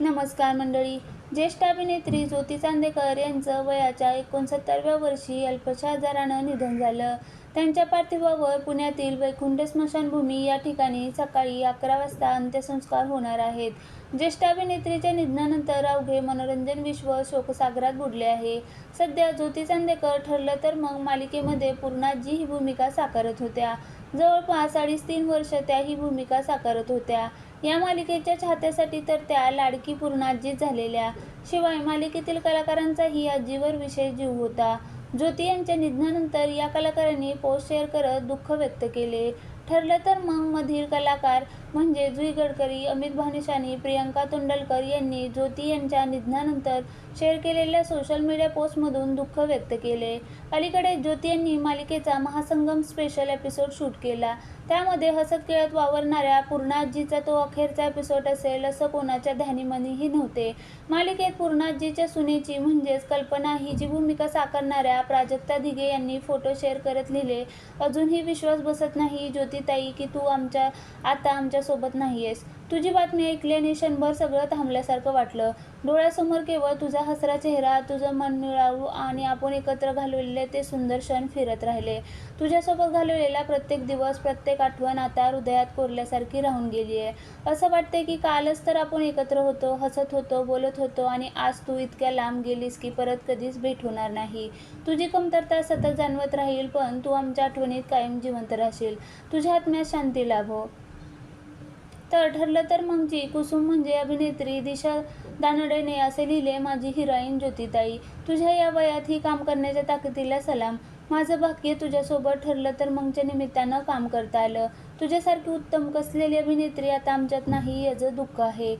नमस्कार मंडळी. ज्येष्ठ अभिनेत्री ज्योती चांदेकर यांचं वयाच्या एकोणसत्तरव्या वर्षी अल्पशा आजारानं निधन झालं. त्यांच्या पार्थिवावर पुण्यातील वैकुंठ स्मशानभूमी या ठिकाणी सकाळी अकरा वाजता अंत्यसंस्कार होणार आहेत. ज्येष्ठ अभिनेत्रीच्या निधनानंतर अवघे मनोरंजन विश्व शोकसागरात बुडले आहे. सध्या ज्योती चांदेकर ठरलं तर मग मालिकेमध्ये पूर्णाजी ही भूमिका साकारत होत्या. जवळपास अडीच तीन वर्ष त्या ही भूमिका साकारत होत्या. या मालिकेच्या चाहत्यासाठी तर त्या लाडकी पूर्णाजीच झालेल्या शिवाय मालिकेतील कलाकारांचाही आजीवर विषय जीव होता. ज्योती यांच्या निधनानंतर या कलाकारांनी पोस्ट शेअर करत दुःख व्यक्त केले. ठरलं तर मग मधील कलाकार म्हणजे जुई गडकरी अमित भानिशानी प्रियंका तोंडलकर यांनी ज्योती यांच्या निधनानंतर शेअर केलेल्या सोशल मीडिया पोस्टमधून दुःख व्यक्त केले. अलीकडे ज्योती यांनी मालिकेचा महासंगम स्पेशल एपिसोड शूट केला. त्यामध्ये हसत खेळत वावरणाऱ्या पूर्णाजीचा तो अखेरचा एपिसोड असेल असं कोणाच्या ध्यानीमनीही नव्हते. मालिकेत पूर्णाजीच्या सुनेची म्हणजेच कल्पना ही जी भूमिका साकारणाऱ्या प्राजक्ता दिघे यांनी फोटो शेअर करत लिहिले. अजूनही विश्वास बसत नाही ज्योती ज्योतिताई की तू आमच्या आता आमच्यासोबत नाही आहेस तुझी बातमी ऐकल्याने आणि क्षणभर सगळं थांबल्यासारखं वाटलं. डोळ्यासमोर केवळ तुझा हसरा चेहरा तुझं मन मिळावू आणि आपण एकत्र घालवलेले ते सुंदर क्षण फिरत राहिले. तुझ्यासोबत घालवलेला प्रत्येक दिवस प्रत्येक आठवण आता हृदयात कोरल्यासारखी राहून गेली आहे. असं वाटते की कालच तर आपण एकत्र होतो हसत होतो बोलत होतो आणि आज तू इतक्या लांब गेलीस की परत कधीच भेट होणार नाही. तुझी कमतरता सतत जाणवत राहील पण तू आमच्या आठवणीत कायम जिवंत राहशील. तुझ्या आत्म्यात शांती लाभो. तर ठरलं तर मग जी कुसुम म्हणजे अभिनेत्री दिशा दानडेने असे लिहिले माझी हिरोईन ज्योतिताई तुझ्या या वयात ही काम करण्याच्या ताकदीला सलाम. माझं भाग्य तुझ्यासोबत ठरलं तर मगच्या निमित्तानं काम करता आलं. तुझ्यासारखी उत्तम कसलेली अभिनेत्री आता आमच्यात नाही याचं दुःख आहे.